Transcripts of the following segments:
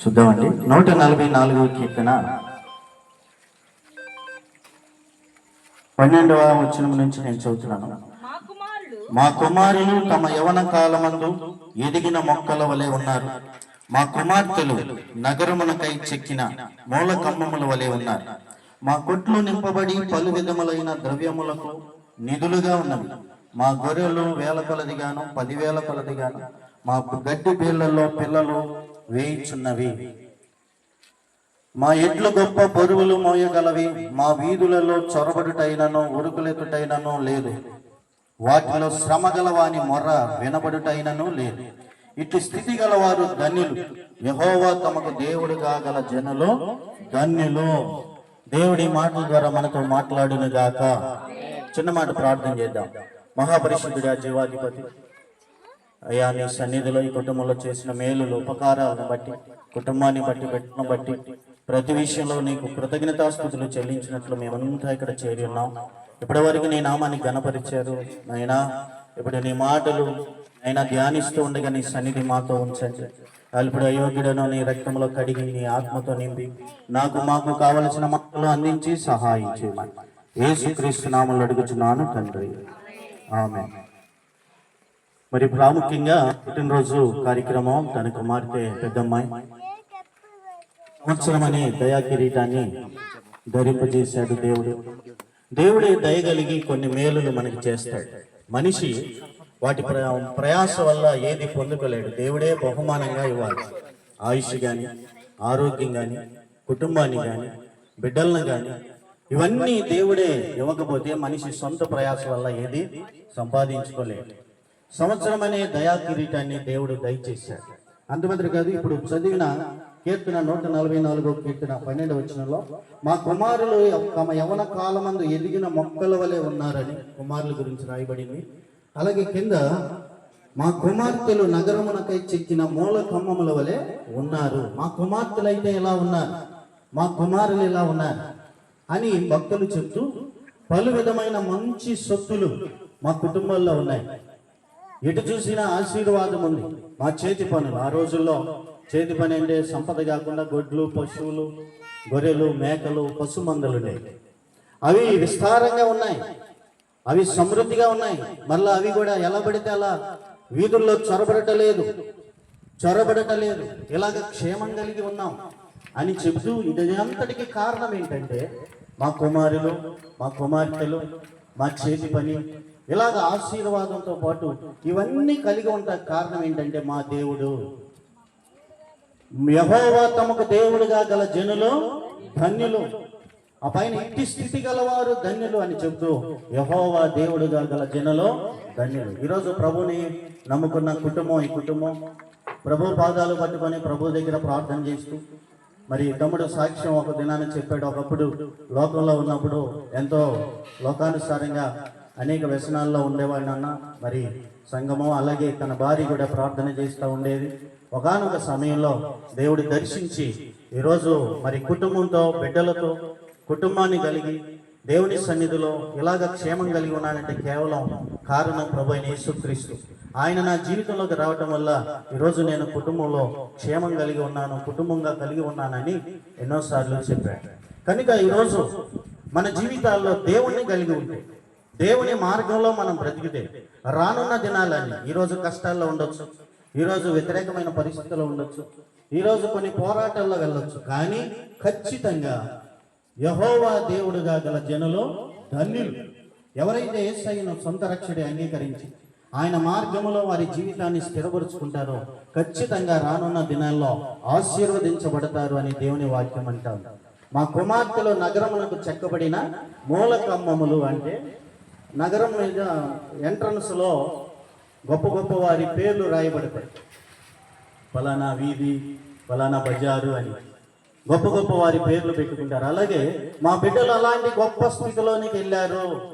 చూద్దామండి. నూట నలభై నాలుగవ కీర్తన. పన్నెండవ వచనం నుంచి నేను చదువుతున్నాను. మా కుమారులు తమ యవన కాలమందు ఎదిగిన మొక్కల వలె ఉన్నారు. మా కుమార్తెలు నగరమునకై చెక్కిన మూల కమ్మముల వలె ఉన్నారు. మా కొట్లు నింపబడి పలు విధములైన ద్రవ్యములకు నిధులుగా ఉన్నవి. మా గొర్రెలు వేల కొలదిగాను పదివేల కొలదిగాను మా గడ్డి బీళ్ళలో పిల్లలు వేయించున్నవి. మా ఎడ్లు గొప్ప బరువులు మోయగలవి. మా వీధులలో చొరబడుటైనను ఉరుకులెత్తుటైనను లేదు. వాటిలో శ్రమ గల వాని మొర్ర వినబడుటైనను లేదు. ఇటు స్థితి గలవారు ధన్యులు. యహోవా తమకు దేవుడు కాగల జనులు ధన్యులు. దేవుడి మాటల ద్వారా మనతో మాట్లాడును గాక చిన్న మాట ప్రార్థన చేద్దాం. మహాపరిశుద్ధుడా జీవాధిపతి. అయ్యా నీ సన్నిధిలో ఈ కుటుంబంలో చేసిన మేలులు ఉపకారాలను బట్టి కుటుంబాన్ని బట్టి పెట్టిన బట్టి ప్రతి విషయంలో నీకు కృతజ్ఞతాస్థుతులు చెల్లించినట్లు మేమంతా ఇక్కడ చేరి ఉన్నాం. ఇప్పటి వరకు నీ నామాన్ని గణపరిచారు అయినా ఇప్పుడు నీ మాటలు అయినా ధ్యానిస్తూ ఉండగా నీ సన్నిధి మాతో ఉంచండి. ఇప్పుడు అయోగ్యుడను నీ రక్తంలో కడిగి నీ ఆత్మతో నింపి నాకు మాకు కావలసిన మాటలు అందించి సహాయం చేయమని యేసుక్రీస్తు నామలు అడుగుచున్నాను తండ్రి. ఆమె మరి ప్రాముఖ్యంగా పుట్టినరోజు కార్యక్రమం తన కుమార్తె పెద్దమ్మాయి సంవత్సరం అనే దయా కిరీటాన్ని ధరింపజేశాడు దేవుడు. దేవుడే దయగలిగి కొన్ని మేలులు మనకి చేస్తాడు. మనిషి వాటి ప్ర- ప్రయాస వల్ల ఏది పొందుకోలేడు. దేవుడే బహుమానంగా ఇవ్వాలి. ఆయుష్ గాని ఆరోగ్యం గాని కుటుంబాన్ని గాని బిడ్డలను గాని ఇవన్నీ దేవుడే ఇవ్వకపోతే మనిషి సొంత ప్రయాస వల్ల ఏది సంపాదించుకోలేడు. సంవత్సరం అనే దయా కిరీటాన్ని దేవుడు దయచేశాడు. అంతమాత్రం కాదు ఇప్పుడు చదివిన కీర్తన నూట నలభై నాలుగో కీర్తన పన్నెండు వచనంలో మా కుమారులు తమ యవన కాలమందు ఎదిగిన మొక్కల వలె ఉన్నారని కుమారుల గురించి రాయబడింది. అలాగే కింద మా కుమార్తెలు నగరమునకై చెక్కిన మూల కమ్మముల వలె ఉన్నారు. మా కుమార్తెలు అయితే ఎలా ఉన్నారు? మా కుమారులు ఎలా ఉన్నారు? అని భక్తులు చెప్తూ పలు విధమైన మంచి సొత్తులు మా కుటుంబాల్లో ఉన్నాయి. ఎటు చూసినా ఆశీర్వాదం ఉంది. మా చేతి పనులు ఆ రోజుల్లో చేతి పని అంటే సంపద కాకుండా గొడ్లు పశువులు గొర్రెలు మేకలు పశుమందలు ఉండేవి అవి విస్తారంగా ఉన్నాయి. అవి సమృద్ధిగా ఉన్నాయి. మళ్ళీ అవి కూడా ఎలా పడితే అలా వీధుల్లో చొరబడటలేదు. చొరబడటలేదు. ఇలాగ క్షేమం కలిగి ఉన్నాం అని చెబుతూ ఇదంతటికి కారణం ఏంటంటే మా కుమారులు మా కుమార్తెలు మా చేతి పని ఇలాగ ఆశీర్వాదంతో పాటు ఇవన్నీ కలిగి ఉంటా కారణం ఏంటంటే మా దేవుడు. యహోవా తమకు దేవుడుగా గల జనులు ధన్యులు. ఆ పైన ఇట్టి స్థితి గలవారు ధన్యులు అని చెబుతూ యహోవా దేవుడుగా గల జనులు ధన్యులు. ఈరోజు ప్రభుని నమ్ముకున్న కుటుంబం ఈ కుటుంబం ప్రభు పాదాలు పట్టుకొని ప్రభు దగ్గర ప్రార్థన చేస్తూ మరి తమ్ముడు సాక్ష్యం ఒక దినాన్ని చెప్పాడు. ఒకప్పుడు లోకంలో ఉన్నప్పుడు ఎంతో లోకానుసారంగా అనేక వ్యసనాల్లో ఉండేవాడిని మరి సంఘము అలాగే తన భార్య కూడా ప్రార్థన చేస్తూ ఉండేది. ఒకానొక సమయంలో దేవుడు దర్శించి ఈరోజు మరి కుటుంబంతో బిడ్డలతో కుటుంబాన్ని కలిగి దేవుని సన్నిధిలో ఇలాగ క్షేమం కలిగి ఉన్నానంటే కేవలం కారణం ప్రభు అయిన యేసుక్రీస్తు. ఆయన నా జీవితంలోకి రావటం వల్ల ఈరోజు నేను కుటుంబంలో క్షేమం కలిగి ఉన్నాను కుటుంబంగా కలిగి ఉన్నానని ఎన్నోసార్లు చెప్పాడు. కనుక ఈరోజు మన జీవితాల్లో దేవుణ్ణి కలిగి ఉంటే దేవుని మార్గంలో మనం బ్రతికితే రానున్న దినాలన్నీ ఈరోజు కష్టాల్లో ఉండొచ్చు ఈరోజు వ్యతిరేకమైన పరిస్థితుల్లో ఉండొచ్చు ఈరోజు కొన్ని పోరాటాల్లో వెళ్ళొచ్చు కానీ ఖచ్చితంగా యహోవా దేవుడుగా గల జనులు ధన్యులు. ఎవరైతే ఏసైను సొంత రక్షడి అంగీకరించి ఆయన మార్గములో వారి జీవితాన్ని స్థిరపరుచుకుంటారో ఖచ్చితంగా రానున్న దినాల్లో ఆశీర్వదించబడతారు అని దేవుని వాక్యం అంటారు. మా కుమార్తెలు నగరములకు చెక్కబడిన మూల కమ్మములు అంటే నగరం మీద ఎంట్రన్స్లో గొప్ప గొప్ప వారి పేర్లు రాయబడతాయి. ఫలానా వీధి ఫలానా బజారు అని గొప్ప గొప్ప వారి పేర్లు పెట్టుకుంటారు. అలాగే మా బిడ్డలు అలాంటి గొప్ప స్థితిలోనికి వెళ్ళారు.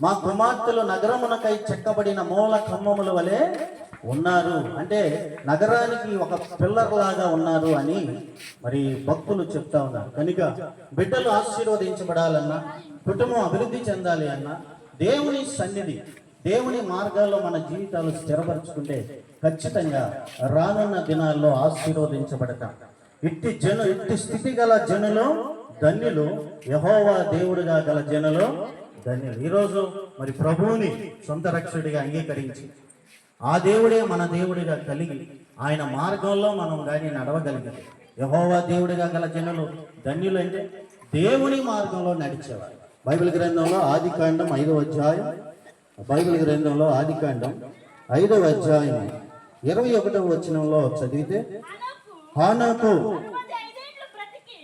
మా కుమార్తెలు నగరమునకై చెక్కబడిన మూల కమ్మముల వలె ఉన్నారు. అంటే నగరానికి ఒక పిల్లర్ లాగా ఉన్నారు అని మరి భక్తులు చెప్తా ఉన్నారు. కనుక బిడ్డలు ఆశీర్వదించబడాలన్నా కుటుంబం అభివృద్ధి చెందాలి అన్నా దేవుని సన్నిధి దేవుని మార్గాల్లో మన జీవితాలు స్థిరపరచుకుంటే ఖచ్చితంగా రానున్న దినాల్లో ఆశీర్వదించబడతాం. ఇట్టి జను ఇట్టి స్థితి గల జనులు ధన్యులు యహోవా దేవుడిగా గల జనులు ధన్యులు. ఈరోజు మరి ప్రభువుని సొంత రక్షుడిగా అంగీకరించి ఆ దేవుడే మన దేవుడిగా కలిగి ఆయన మార్గంలో మనం కానీ నడవగలిగితే. యహోవా దేవుడిగా గల జనులు ధన్యులు అంటే దేవుని మార్గంలో నడిచేవారు. బైబిల్ గ్రంథంలో ఆది కాండం ఐదవ అధ్యాయం బైబిల్ గ్రంథంలో ఆది కాండం ఐదవ అధ్యాయం ఇరవై ఒకటవ వచనంలో చదివితే హానాకు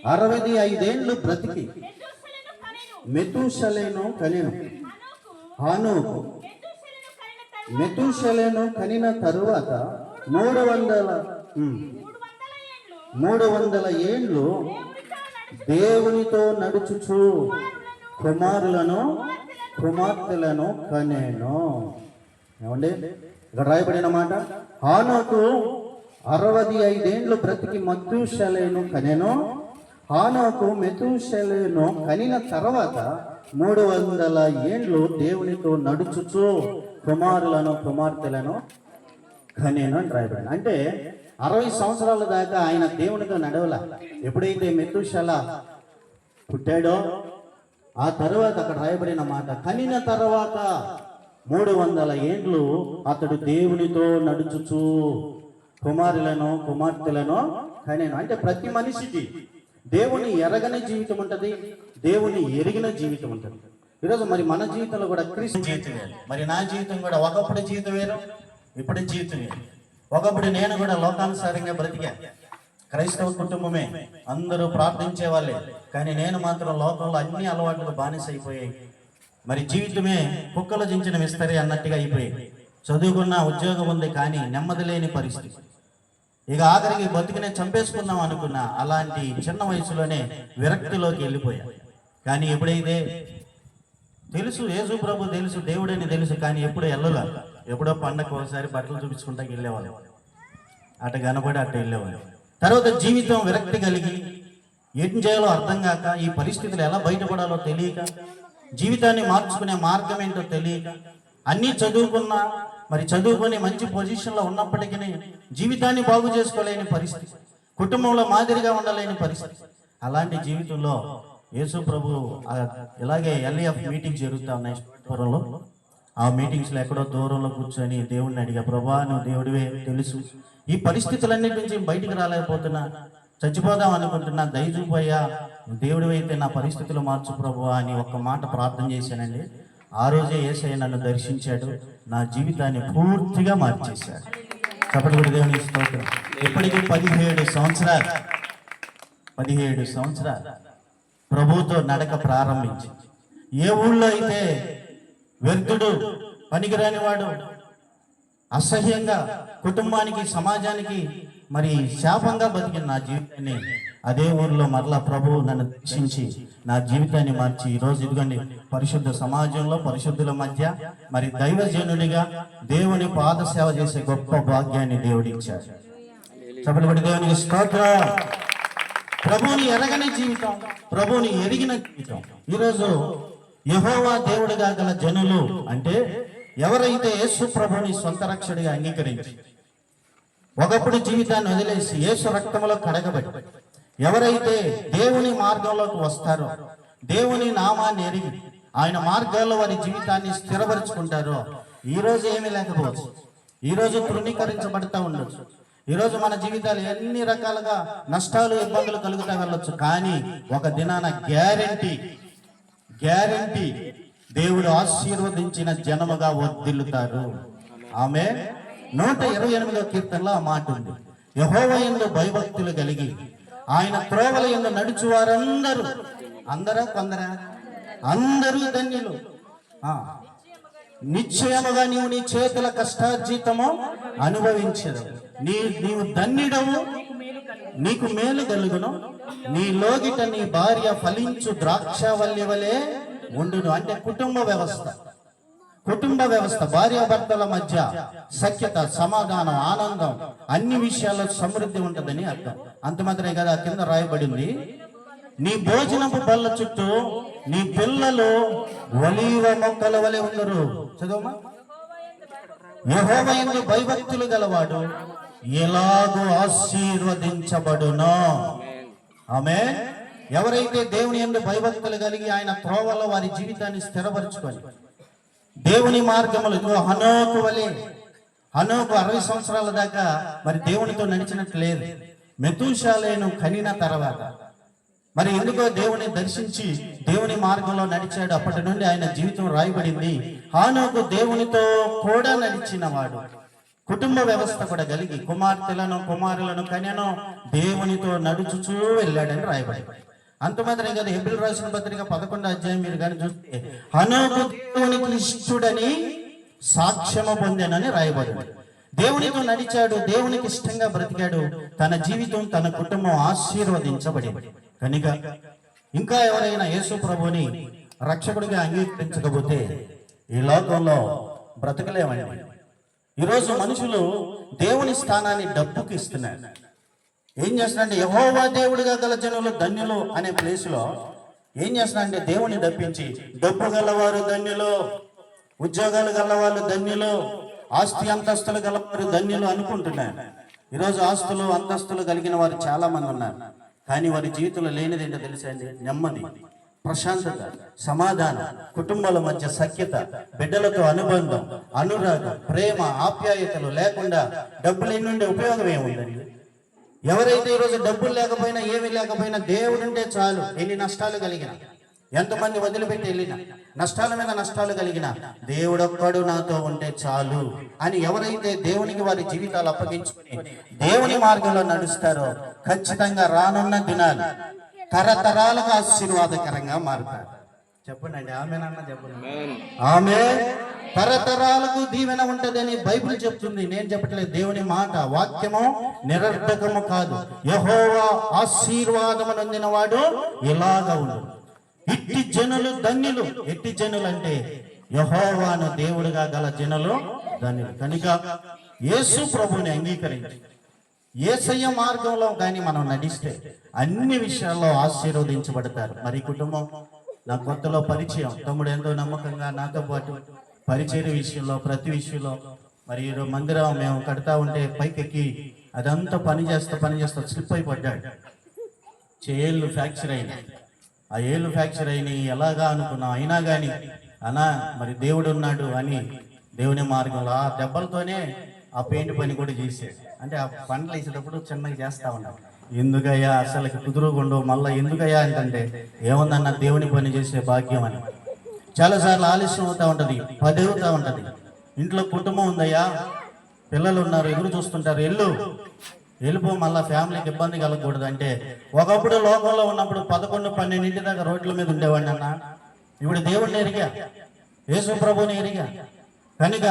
అరవై ఐదేండ్లు బ్రతికి కనెను. కనెను. హనోకు హానుకు మెతుషలను కనిన తరువాత మూడు వందల మూడు వందల ఏండ్లు దేవునితో నడుచుచు కుమారులను కుమార్తెలను కనేను. ఏమండి? ఇక్కడ రాయబడిన మాట హానోకు అరవది ఐదేండ్లు బ్రతికి మధుశలేను కనెను. హానోకు మెతుశలేను కనిన తర్వాత మూడు వందల ఏండ్లు దేవునితో నడుచుచు కుమారులను కుమార్తెలను కనేను అని రాయబడింది. అంటే అరవై సంవత్సరాల దాకా ఆయన దేవునితో నడవల. ఎప్పుడైతే మెతుషల పుట్టాడో ఆ తర్వాత అక్కడ రాయబడిన మాట కనిన తర్వాత మూడు వందల ఏండ్లు అతడు దేవునితో నడుచుచు కుమారులను కుమార్తెలను కనేను అంటే ప్రతి మనిషికి దేవుని ఎరగని జీవితం ఉంటుంది దేవుని ఎరిగిన జీవితం ఉంటుంది. ఈరోజు మరి మన జీవితంలో కూడా క్రీస్తు జీవితం వేరు. మరి నా జీవితం కూడా ఒకప్పుడు జీవితం వేరు ఇప్పుడు జీవితం వేరు. ఒకప్పుడు నేను కూడా లోకానుసారంగా బ్రతికా. క్రైస్తవ కుటుంబమే. అందరూ ప్రార్థించే వాళ్ళే. కానీ నేను మాత్రం లోకంలో అన్ని అలవాట్లకు బానిస అయిపోయాయి మరి జీవితమే కుక్కలు జించిన విస్తరి అన్నట్టుగా అయిపోయాయి చదువుకున్న ఉద్యోగం ఉంది కానీ నెమ్మది లేని పరిస్థితి. ఇక ఆఖరికి బతుకునే చంపేసుకుందాం అనుకున్నా అలాంటి చిన్న వయసులోనే విరక్తిలోకి వెళ్ళిపోయా. కానీ ఎప్పుడైతే తెలుసు యేసు ప్రభు తెలుసు దేవుడని తెలుసు కానీ ఎప్పుడో వెళ్ళలే ఎప్పుడో పండగ ఒకసారి బట్టలు చూపించుకుంటా వెళ్ళేవాళ్ళు. అటు కనబడి అటు వెళ్ళేవాళ్ళు. తర్వాత జీవితం విరక్తి కలిగి ఏం చేయాలో అర్థం కాక ఈ పరిస్థితులు ఎలా బయటపడాలో తెలియక జీవితాన్ని మార్చుకునే మార్గం ఏంటో తెలియక అన్నీ చదువుకున్నా మరి చదువుకొని మంచి పొజిషన్లో ఉన్నప్పటికీ జీవితాన్ని బాగు చేసుకోలేని పరిస్థితి కుటుంబంలో మాదిరిగా ఉండలేని పరిస్థితి. అలాంటి జీవితంలో యేసు ప్రభు ఇలాగే ఎల్ఈఎఫ్ మీటింగ్ జరుగుతా ఉన్నాయి పురంలో ఆ మీటింగ్స్లో ఎక్కడో దూరంలో కూర్చొని దేవుణ్ణి అడిగా ప్రభా నువ్వు దేవుడివే తెలుసు. ఈ పరిస్థితులన్నిటి నుంచి బయటికి రాలేకపోతున్నా. చచ్చిపోదాం అనుకుంటున్నా. దయచూపోయా దేవుడివైతే నా పరిస్థితులు మార్చు ప్రభు అని ఒక్క మాట ప్రార్థన చేశానండి. ఆ రోజే ఏసయ్య నన్ను దర్శించాడు. నా జీవితాన్ని పూర్తిగా మార్చేశాడు. చప్పటి దేవుని స్తోత్రం. ఇప్పటికీ పదిహేడు సంవత్సరాలు. పదిహేడు సంవత్సరాలు. ప్రభుతో నడక ప్రారంభించి. ఏ ఊళ్ళో అయితే వ్యర్థుడు పనికిరాని వాడు అసహ్యంగా కుటుంబానికి సమాజానికి మరి శాపంగా బతికిన నా జీవితాన్ని అదే ఊరిలో మరలా ప్రభువు నన్ను దర్శించి నా జీవితాన్ని మార్చి ఈ రోజు పరిశుద్ధ సమాజంలో పరిశుద్ధుల మధ్య మరి దైవజనుడిగా దేవుని పాద సేవ చేసే గొప్ప భాగ్యాన్ని దేవుడిచ్చాడు. చెప్పబడి దేవునికి స్తోత్రం. ప్రభువుని ఎరగని జీవితం ప్రభువుని ఎరిగిన జీవితం. ఈరోజు యహోవా దేవుడిగా గల జనులు అంటే ఎవరైతే యేసు ప్రభుని సొంత రక్షడిగా అంగీకరించి ఒకప్పుడు జీవితాన్ని వదిలేసి యేసు రక్తంలో కడగబడి ఎవరైతే దేవుని మార్గంలోకి వస్తారో దేవుని నామాన్ని ఎరిగి ఆయన మార్గాల్లో వారి జీవితాన్ని స్థిరపరుచుకుంటారో ఈ రోజు ఏమీ లేకపోవచ్చు. ఈ రోజు తృణీకరించబడతా ఉండొచ్చు. ఈరోజు మన జీవితాలు ఎన్ని రకాలుగా నష్టాలు ఇబ్బందులు కలుగుతా వెళ్ళొచ్చు. కానీ ఒక దినాన గ్యారెంటీ గ్యారెంటీ దేవుడు ఆశీర్వదించిన జనముగా వర్దిల్లుతారు ఆమె నూట ఇరవై ఎనిమిదో కీర్తనలో ఆ మాట ఉంది. యహోవ ఎందు భయభక్తులు కలిగి ఆయన త్రోవల ఎందు నడుచు వారందరూ అందరా కొందరా? అందరూ ధన్యులు. నిశ్చయముగా నీవు నీ చేతుల కష్టార్జితము అనుభవించదు నీ నీవు ధన్యుడవు నీకు మేలు కలుగును. నీ లోగిట నీ భార్య ఫలించు ద్రాక్షవల్లి వలె ఉండును. అంటే కుటుంబ వ్యవస్థ. కుటుంబ వ్యవస్థ భార్యాభర్తల మధ్య సఖ్యత సమాధానం ఆనందం అన్ని విషయాల్లో సమృద్ధి ఉంటుందని అర్థం. అంత మాత్రమే కదా కింద రాయబడింది. నీ భోజనపు బల్ల చుట్టూ నీ పిల్లలు ఒలీవ మొక్కల వలె ఉండరు. చదవమా యెహోవాయందు భయభక్తులు గలవాడు. ఎలాగూ ఆశీర్వదించబడునో. ఆమె ఎవరైతే దేవుని యందు భయభక్తులు కలిగి ఆయన త్రోవలో వారి జీవితాన్ని స్థిరపరచుకొని దేవుని మార్గములు హనోకు వలె హనోకు అరవై సంవత్సరాల దాకా మరి దేవునితో నడిచినట్టు లేదు. మెతుషాలేను కనిన తర్వాత మరి ఎందుకో దేవుని దర్శించి దేవుని మార్గంలో నడిచాడు అప్పటి నుండి ఆయన జీవితం రాయబడింది. హానోకు దేవునితో కూడా నడిచిన వాడు కుటుంబ వ్యవస్థ కూడా కలిగి కుమార్తెలను కుమారులను కన్యను దేవునితో నడుచుచూ వెళ్ళాడని రాయబడి అంత మాత్రం కదా ఎబ్రిల్ రాసిన పత్రిక పదకొండో అధ్యాయం మీరు కానీ చూస్తే హనోకు దేవునికి ఇష్టుడని సాక్ష్యము పొందానని రాయబడి దేవునితో నడిచాడు దేవునికి ఇష్టంగా బ్రతికాడు తన జీవితం తన కుటుంబం ఆశీర్వదించబడింది. కనుక ఇంకా ఎవరైనా యేసు ప్రభుని రక్షకుడిగా అంగీకరించకపోతే ఈ లోకంలో బ్రతకలేమండి. ఈరోజు మనుషులు దేవుని స్థానాన్ని డబ్బుకి ఇస్తున్నారు. ఏం చేస్తున్నారంటే యహోవా దేవుడిగా గల జనులు ధన్యులు అనే ప్లేస్లో ఏం చేస్తున్నారంటే దేవుని డప్పించి డబ్బు గలవారు ధన్యులు ఉద్యోగాలు గలవాళ్ళు ధన్యులు ఆస్తి అంతస్తులు గలవారు ధన్యులు అనుకుంటున్నారు. ఈరోజు ఆస్తులు అంతస్తులు కలిగిన వారు చాలా మంది ఉన్నారు. కానీ వారి జీవితంలో లేనిదేంటో తెలుసండి తెలుసా నెమ్మది. ప్రశాంతత సమాధానం కుటుంబాల మధ్య సఖ్యత బిడ్డలతో అనుబంధం అనురాగం ప్రేమ ఆప్యాయతలు లేకుండా డబ్బులు ఎన్నుండే ఉపయోగం ఏముందండి? ఎవరైతే ఈరోజు డబ్బులు లేకపోయినా ఏమీ లేకపోయినా దేవుడు ఉంటే చాలు ఎన్ని నష్టాలు కలిగిన. ఎంతమంది వదిలిపెట్టి వెళ్ళిన నష్టాల మీద నష్టాలు కలిగిన దేవుడొక్కడు నాతో ఉంటే చాలు అని ఎవరైతే దేవునికి వారి జీవితాలు అప్పగించుకుని దేవుని మార్గంలో నడుస్తారో ఖచ్చితంగా రానున్న దినాలు తరతరాలకు ఆశీర్వాదకరంగా మారుతారు చెప్పండి ఆమె చెప్పండి. ఆమె తరతరాలకు దీవెన ఉంటదని బైబిల్ చెప్తుంది. నేను చెప్పట్లేదు దేవుని మాట వాక్యము నిరర్ధకము కాదు. యహోవా ఆశీర్వాదము నొందిన వాడు ఇలాగా ఉండు. ఇట్టి జనులు ధన్యులు. ఎట్టి జనులు అంటే యహోవాను దేవుడిగా గల జనులు ధన్యులు. కనుక యేసు ప్రభుని అంగీకరించి ఏసయ్య మార్గంలో కానీ మనం నడిస్తే అన్ని విషయాల్లో ఆశీర్వదించబడతారు. మరి కుటుంబం నా కొత్తలో పరిచయం తమ్ముడు ఎంతో నమ్మకంగా నాతో పాటు పరిచయ విషయంలో ప్రతి విషయంలో మరి మందిరం మేము కడతా ఉంటే పైకెక్కి అదంతా పని చేస్తా పని చేస్తా స్లిప్ అయిపడ్డాడు. చేళ్ళు ఫ్రాక్చర్ అయినాయి. ఆ ఏళ్ళు ఫ్రాక్చర్ అయినాయి. ఎలాగా అనుకున్నాం అయినా కానీ అనా మరి దేవుడు ఉన్నాడు అని దేవుని మార్గంలో ఆ దెబ్బలతోనే ఆ పెయింట్ పని కూడా చేసేది అంటే ఆ పనులు వేసేటప్పుడు చిన్నగా చేస్తా ఉన్నాడు. ఎందుకయ్యా అసలు కుదురుకుండు మళ్ళీ ఎందుకయ్యా అంటే ఏముందన్న దేవుని పని చేసే భాగ్యం అని. చాలాసార్లు ఆలస్యం అవుతా ఉంటుంది పది అవుతూ ఉంటుంది. ఇంట్లో కుటుంబం ఉందయ్యా పిల్లలు ఉన్నారు ఎదురు చూస్తుంటారు ఎల్లు వెళ్ళిపో మళ్ళా ఫ్యామిలీకి ఇబ్బంది కలగకూడదు అంటే ఒకప్పుడు లోకంలో ఉన్నప్పుడు పదకొండు పన్నెండింటి దాకా రోడ్ల మీద ఉండేవాడిని అన్న ఇప్పుడు దేవుడిని ఎరిగా యేసు ప్రభుని ఎరిగా. కనుక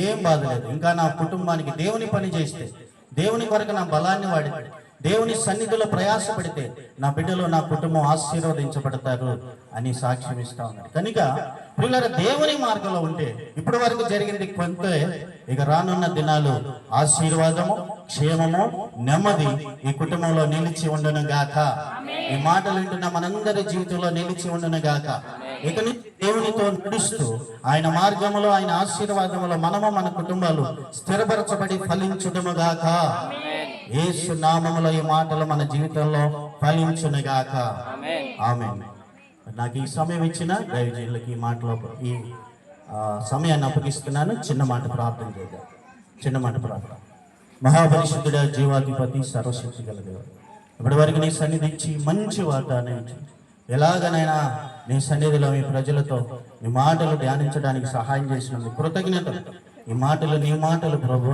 ఏం బాధ లేదు ఇంకా నా కుటుంబానికి దేవుని పని చేస్తే దేవుని కొరకు నా బలాన్ని వాడితే దేవుని సన్నిధిలో ప్రయాసపడితే నా బిడ్డలు నా కుటుంబం ఆశీర్వదించబడతారు అని సాక్ష్యం ఇస్తా ఉన్నాడు. కనుక పిల్లల దేవుని మార్గంలో ఉంటే ఇప్పటి వరకు జరిగింది కొంత. ఇక రానున్న దినాలు ఆశీర్వాదము క్షేమము నెమ్మది ఈ కుటుంబంలో నిలిచి ఉండను గాక ఈ మాటలు వింటున్న మనందరి జీవితంలో నిలిచి ఉండను గాక ఇక నుంచి దేవునితో నడుస్తూ ఆయన మార్గములో ఆయన ఆశీర్వాదములో మనము మన కుటుంబాలు స్థిరపరచబడి ఫలించుదము గాక యేసు నామములో ఈ మాటలు మన జీవితంలో ఫలించును గాక ఆమె నాకు ఈ సమయం ఇచ్చిన దైవజనులకి ఈ మాటలో ఈ సమయాన్ని అప్పగిస్తున్నాను. చిన్న మాట ప్రార్థన చేద్దాం. చిన్న మాట ప్రార్థన. మహాపరిశుద్ధుడ జీవాధిపతి సర్వశక్తి గల దేవుడు. ఇప్పటి వరకు నీ సన్నిధి ఇచ్చి మంచి ఇచ్చి ఎలాగనైనా నీ సన్నిధిలో మీ ప్రజలతో మీ మాటలు ధ్యానించడానికి సహాయం చేసినందుకు కృతజ్ఞతలు. ఈ మాటలు నీ మాటలు ప్రభు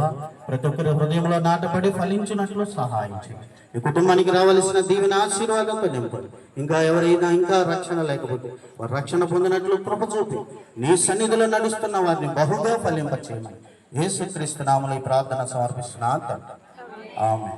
ప్రతి ఒక్కరి హృదయంలో నాటపడి ఫలించినట్లు సహాయించు. ఈ కుటుంబానికి రావలసిన దీవెన ఆశీర్వాదంతో నింపడు ఇంకా ఎవరైనా ఇంకా రక్షణ లేకపోతే వారు రక్షణ పొందినట్లు కృప చూపి నీ సన్నిధిలో నడుస్తున్న వారిని బహుగా ఫలింపచేయమని యేసుక్రీస్తు నామలో ఈ ప్రార్థన సమర్పిస్తున్నా అంత ఆమె